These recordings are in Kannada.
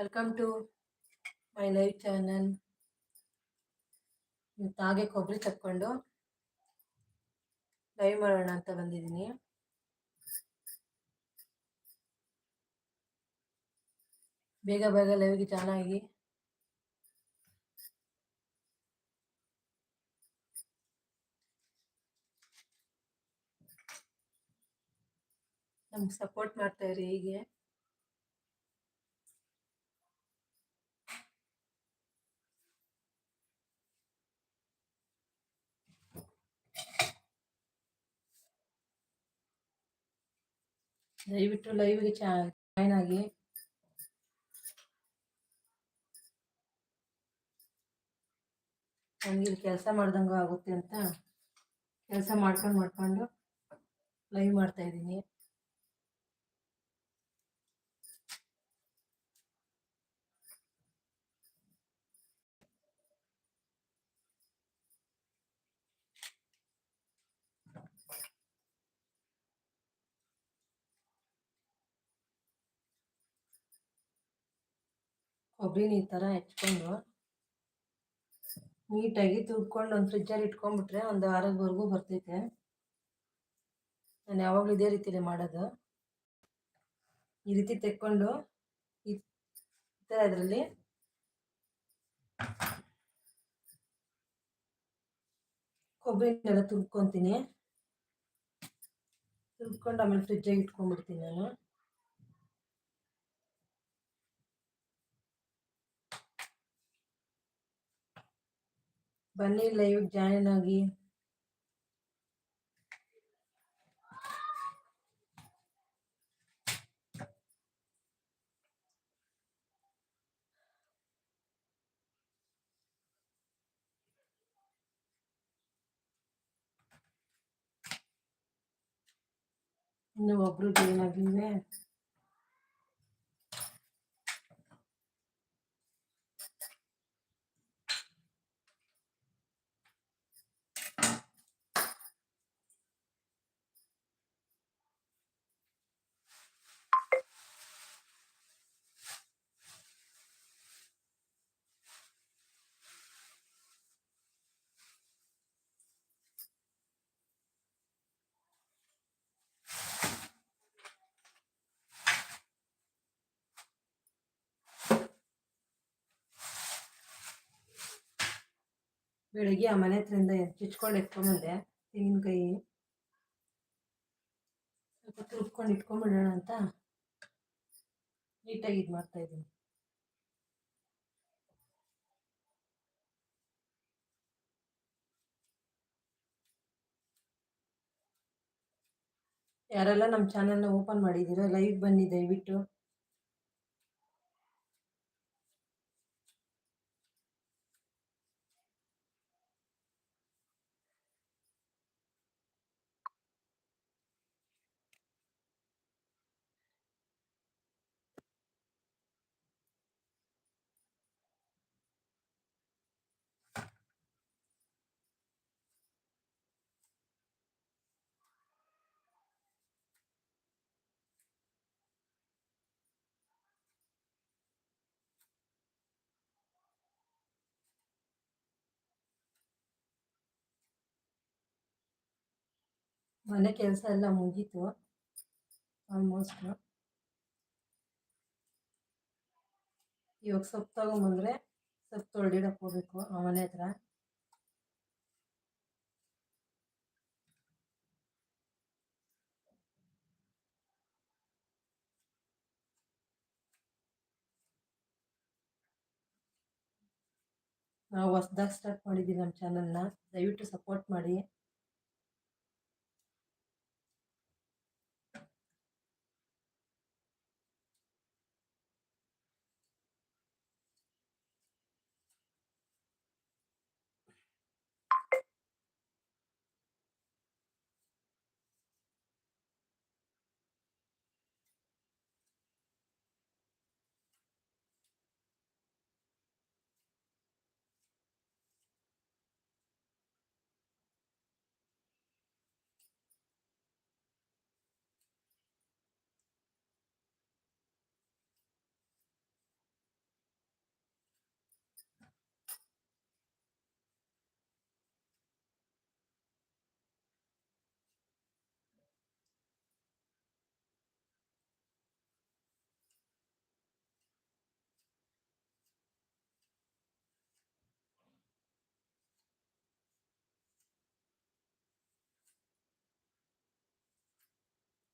Welcome to my live channel ತಾಗೆ ಕೊಬ್ಬರಿ ತಕ್ಕೊಂಡು ಲೈವ್ ಮಾಡೋಣ ಅಂತ ಬಂದಿದ್ದೀನಿ. ಬೇಗ ಬೇಗ ಲೈವ್ಗೆ ಚೆನ್ನಾಗಿ ನಮ್ಗೆ ಸಪೋರ್ಟ್ ಮಾಡ್ತಾ ಇರಿ ಹೀಗೆ. ದಯವಿಟ್ಟು ಲೈವ್ಗೆ ಜಾಯ್ನ್ ಆಗಿ. ನನಗೆ ಇಲ್ಲಿ ಕೆಲಸ ಮಾಡ್ದಂಗೆ ಆಗುತ್ತೆ ಅಂತ. ಕೆಲಸ ಮಾಡ್ಕೊಂಡು ಮಾಡ್ಕೊಂಡು ಲೈವ್ ಮಾಡ್ತಾ ಇದ್ದೀನಿ. ಕೊಬ್ಬರಿನ ಈ ಥರ ಹೆಚ್ಕೊಂಡು ನೀಟಾಗಿ ತುರ್ಕೊಂಡು ಒಂದು ಫ್ರಿಜ್ಜಲ್ಲಿ ಇಟ್ಕೊಂಡ್ಬಿಟ್ರೆ ಒಂದು ವಾರದವರೆಗೂ ಬರ್ತೈತೆ. ನಾನು ಯಾವಾಗಲೂ ಇದೇ ರೀತಿಯಲ್ಲಿ ಮಾಡೋದು. ಈ ರೀತಿ ತೆಕ್ಕೊಂಡು ಈ ಥರ ಅದರಲ್ಲಿ ಕೊಬ್ಬರಿನೆಲ್ಲ ತುರ್ಕೊತೀನಿ. ತುರ್ಕೊಂಡು ಆಮೇಲೆ ಫ್ರಿಜ್ಜಾಗಿ ಇಟ್ಕೊಂಡ್ಬಿಡ್ತೀನಿ ನಾನು. ಬನ್ನಿ ಲೈವ್ ಜಾಯಿನ್ ಆಗಿ ಇನ್ನು ಒಬ್ರು ಜಾಯಿನ್ ಆಗಿಲ್ವೇ ಬೆಳಿಗ್ಗೆ ಆ ಮನೆ ಹತ್ರಿಂದ ಚಿಚ್ಕೊಂಡು ಎತ್ಕೊಂಬಂದೆ. ತೆಂಗಿನಕಾಯಿ ಸ್ವಲ್ಪ ತುರ್ಕೊಂಡು ಇಟ್ಕೊಂಡ್ಬಿಡೋಣ ಅಂತ ನೀಟಾಗಿ ಇದು ಮಾಡ್ತಾ ಇದ್ದೀನಿ. ಯಾರೆಲ್ಲ ನಮ್ಮ ಚಾನಲ್ನ ಓಪನ್ ಮಾಡಿದ್ದೀರೋ, ಲೈವ್ ಬನ್ನಿ ದಯವಿಟ್ಟು. ಮನೆ ಕೆಲಸ ಎಲ್ಲ ಮುಗೀತು ಆಲ್ಮೋಸ್ಟ್ ಇವಾಗ ಸೊಪ್ಪು ತಗೊಂಬಂದ್ರೆ ಸೊಪ್ಪು ತೊಳೆದಿಡಕ್ಕೆ ಹೋಗ್ಬೇಕು ಆ ಮನೆ ಹತ್ರ. ನಾವು ಹೊಸ್ದಾಗಿ ಸ್ಟಾರ್ಟ್ ಮಾಡಿದ್ದೀವಿ ನಮ್ಮ ಚಾನಲ್ನ ದಯವಿಟ್ಟು ಸಪೋರ್ಟ್ ಮಾಡಿ.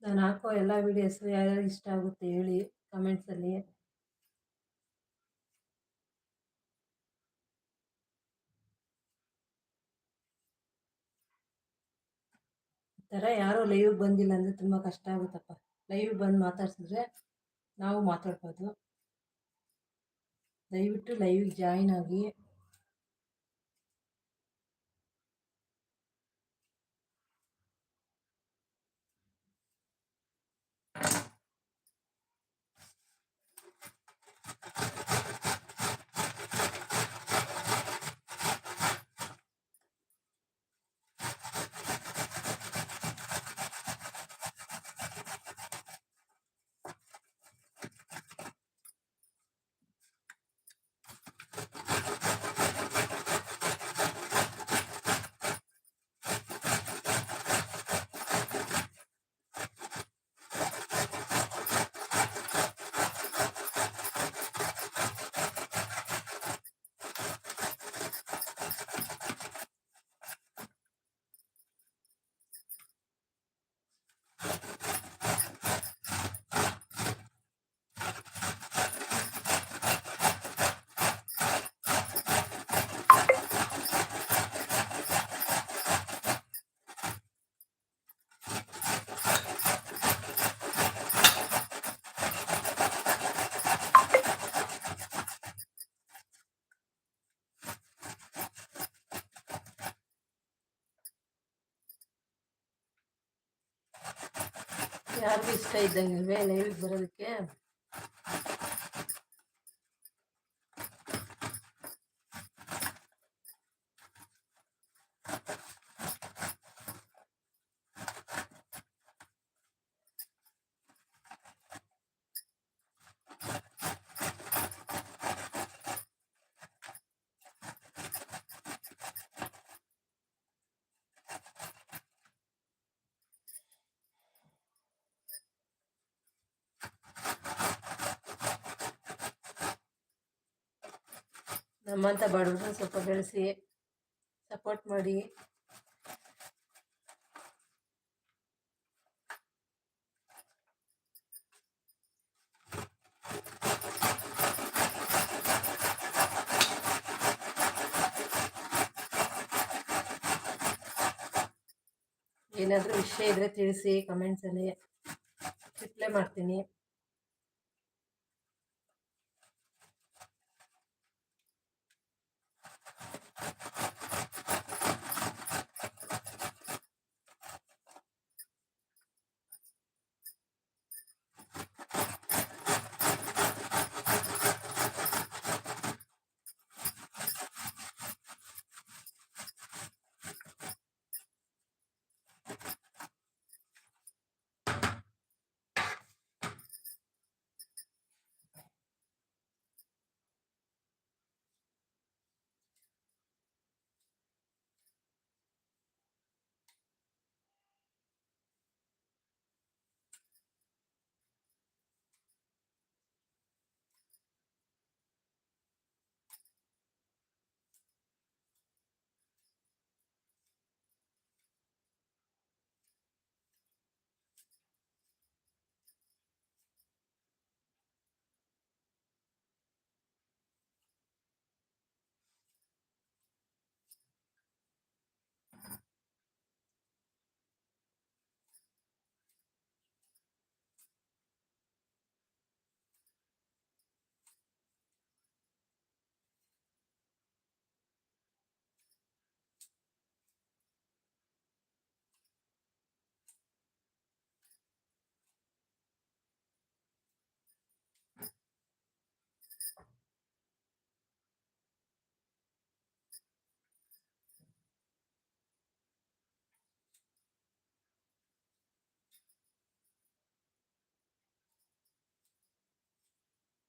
ನಾನು ಹಾಕೋ ಎಲ್ಲ ವೀಡಿಯೋಸು ಯಾರ್ಯಾರು ಇಷ್ಟ ಆಗುತ್ತೆ ಹೇಳಿ ಕಮೆಂಟ್ಸಲ್ಲಿ ಥರ ಯಾರೂ ಲೈವ್ಗೆ ಬಂದಿಲ್ಲ ಅಂದರೆ ತುಂಬ ಕಷ್ಟ ಆಗುತ್ತಪ್ಪ. ಲೈವ್ ಬಂದು ಮಾತಾಡ್ಸಿದ್ರೆ ನಾವು ಮಾತಾಡ್ಬೋದು. ದಯವಿಟ್ಟು ಲೈವಿಗೆ ಜಾಯಿನ್ ಆಗಿ. ಯಾರಿಗೂ ಇಷ್ಟ ಇದ್ದಂಗಿಲ್ವೇ ಲೈವಿಗೆ ಬರೋದಕ್ಕೆ ನಮ್ಮಂಥ ಬಡವ್ರನ್ನ ಸ್ವಲ್ಪ ಬೆಳೆಸಿ ಸಪೋರ್ಟ್ ಮಾಡಿ. ಏನಾದರೂ ವಿಷಯ ಇದ್ದರೆ ತಿಳಿಸಿ ಕಮೆಂಟ್ಸಲ್ಲಿ ರಿಪ್ಲೈ ಮಾಡ್ತೀನಿ.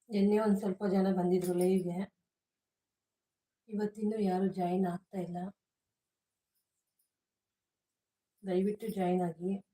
ನಿನ್ನೆ ಒಂದು ಸ್ವಲ್ಪ ಜನ ಬಂದಿದ್ರು ಲೈವ್ಗೆ. ಇವತ್ತಿನ್ನೂ ಯಾರೂ ಜಾಯಿನ್ ಆಗ್ತಾ ಇಲ್ಲ. ದಯವಿಟ್ಟು ಜಾಯಿನ್ ಆಗಿ.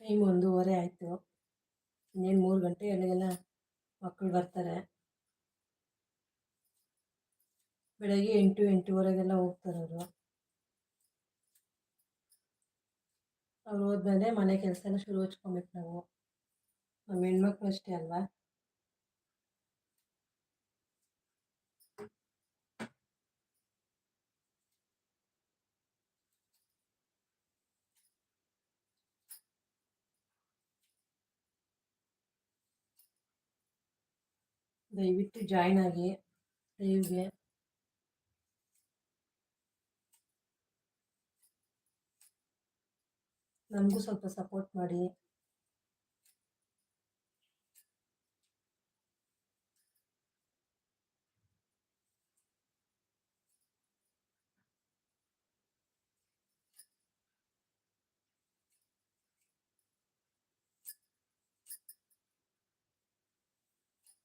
ಟೈಮ್ ಒಂದೂವರೆ ಆಯಿತು. ಇನ್ನೇನು ಮೂರು ಗಂಟೆ ಅಲ್ಲಿಗೆಲ್ಲ ಮಕ್ಕಳು ಬರ್ತಾರೆ. ಬೆಳಗ್ಗೆ ಎಂಟು, ಎಂಟೂವರೆಗೆಲ್ಲ ಹೋಗ್ತಾರೆ ಅವರು. ಅವ್ರು ಹೋದ್ಮೇಲೆ ಮನೆ ಕೆಲಸನ ಶುರು ಹಚ್ಕೊಬೇಕು ನಾವು. ನಮ್ಮ ಹೆಣ್ಮಕ್ಳು ಅಷ್ಟೇ ಅಲ್ವಾ? ದಯವಿಟ್ಟು ಜಾಯ್ನ್ ಆಗಿ ಲೈವ್ಗೆ ನಮಗೂ ಸ್ವಲ್ಪ ಸಪೋರ್ಟ್ ಮಾಡಿ.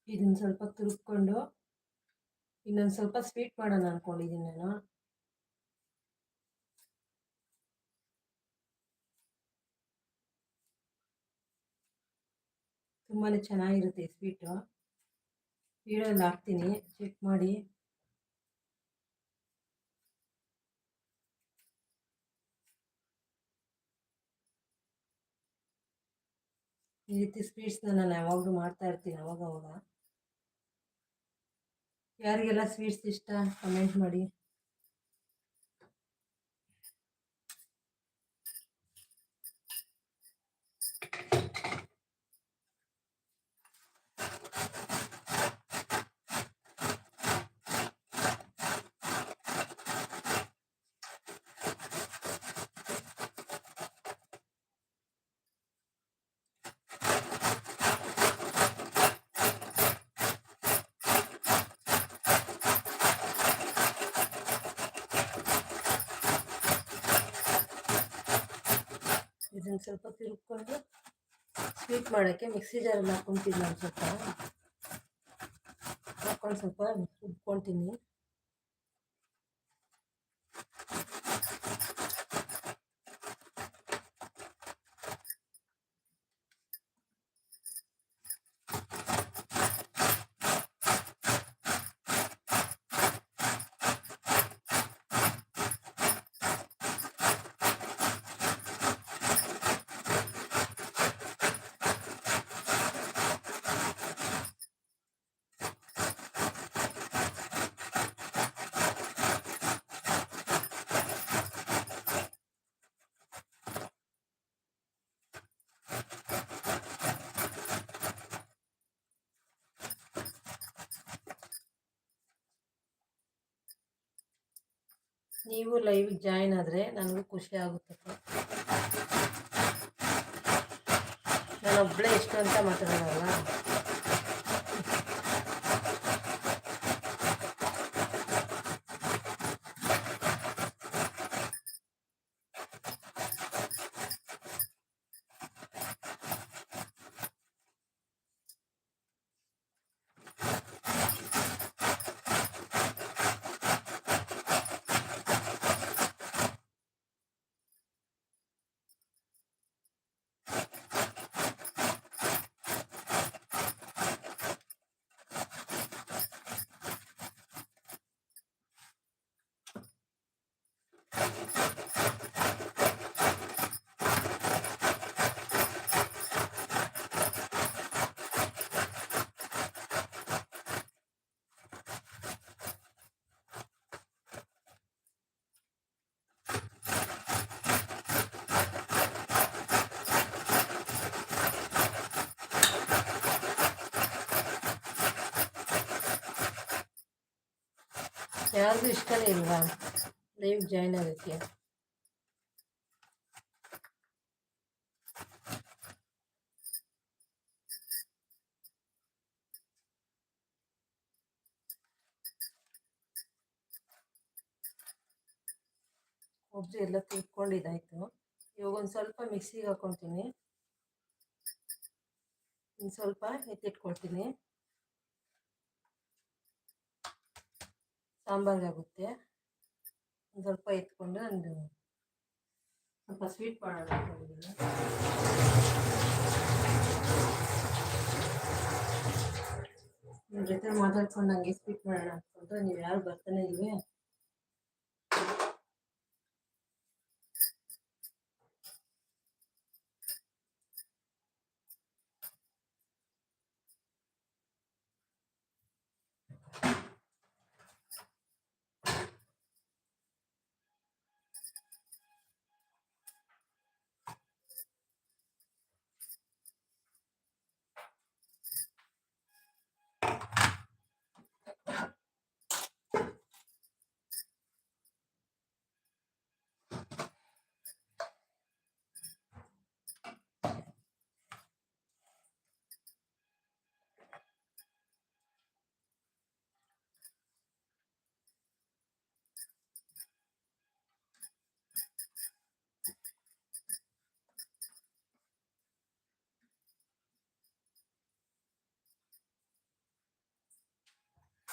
ಇದನ್ನ ಸ್ವಲ್ಪ ತುರುಕ್ಕೊಂಡು ಇನ್ನೊಂದು ಸ್ವಲ್ಪ ಸ್ವೀಟ್ ಮಾಡೋಣ ಅಂದ್ಕೊಂಡಿದ್ದೀನಿ ನಾನು. ತುಂಬಾ ಚೆನ್ನಾಗಿರುತ್ತೆ ಈ ಸ್ವೀಟು ವಿಡಿಯೋಲ್ಲಿ ಹಾಕ್ತೀನಿ ಚೆಕ್ ಮಾಡಿ. ಈ ರೀತಿ ಸ್ವೀಟ್ಸ್ನ ನಾನು ಯಾವಾಗಲೂ ಮಾಡ್ತಾ ಇರ್ತೀನಿ ಅವಾಗ ಅವಾಗ ಯಾರಿಗೆಲ್ಲ ಸ್ವೀಟ್ಸ್ ಇಷ್ಟ ಕಮೆಂಟ್ ಮಾಡಿ. ಇದನ್ನು ಸ್ವಲ್ಪ ತಿರುಗ್ಕೊಂಡು ಸ್ವೀಟ್ ಮಾಡೋಕ್ಕೆ ಮಿಕ್ಸಿ ಜಾರಲ್ಲಿ ಹಾಕ್ಕೊತೀನಿ ನಾನು ಸ್ವಲ್ಪ ಹಾಕ್ಕೊಂಡು ಸ್ವಲ್ಪ ರುಬ್ಕೊತೀನಿ ನೀವು ಲೈವ್ ಜಾಯ್ನ್ ಆದರೆ ನನಗೂ ಖುಷಿ ಆಗುತ್ತಪ್ಪ ನಾನೊಬ್ಬಳೇ ಇಷ್ಟು ಅಂತ ಮಾತಾಡೋಲ್ಲ ಯಾರಿಗೂ ಇಷ್ಟನೇ ಇಲ್ವಾ? ಲೈವ್ ಜಾಯ್ನ್ ಆಗೋಕ್ಕೆ. ಕೊಬ್ಬರಿ ಎಲ್ಲ ತಿಳ್ಕೊಂಡಿದ್ದಾಯ್ತು. ಇವಾಗ ಒಂದು ಸ್ವಲ್ಪ ಮಿಕ್ಸಿಗೆ ಹಾಕ್ಕೊತೀನಿ ಇನ್ನು ಸ್ವಲ್ಪ ಎತ್ತಿಟ್ಕೊಳ್ತೀನಿ. ಸಾಂಬಾರಾಗುತ್ತೆ ಒಂದು ಸ್ವಲ್ಪ ಎತ್ಕೊಂಡು ಒಂದು ಸ್ವಲ್ಪ ಸ್ವೀಟ್ ಮಾಡೋಣ ನಿಮ್ಮ ಜೊತೆ ಮಾತಾಡ್ಕೊಂಡು ಹಂಗೆ ಸ್ವೀಟ್ ಮಾಡೋಣ ಅಂದ್ಕೊಂಡ್ರೆ ನೀವು ಯಾರು ಬರ್ತಾನೆ ಇಲ್ವೇ?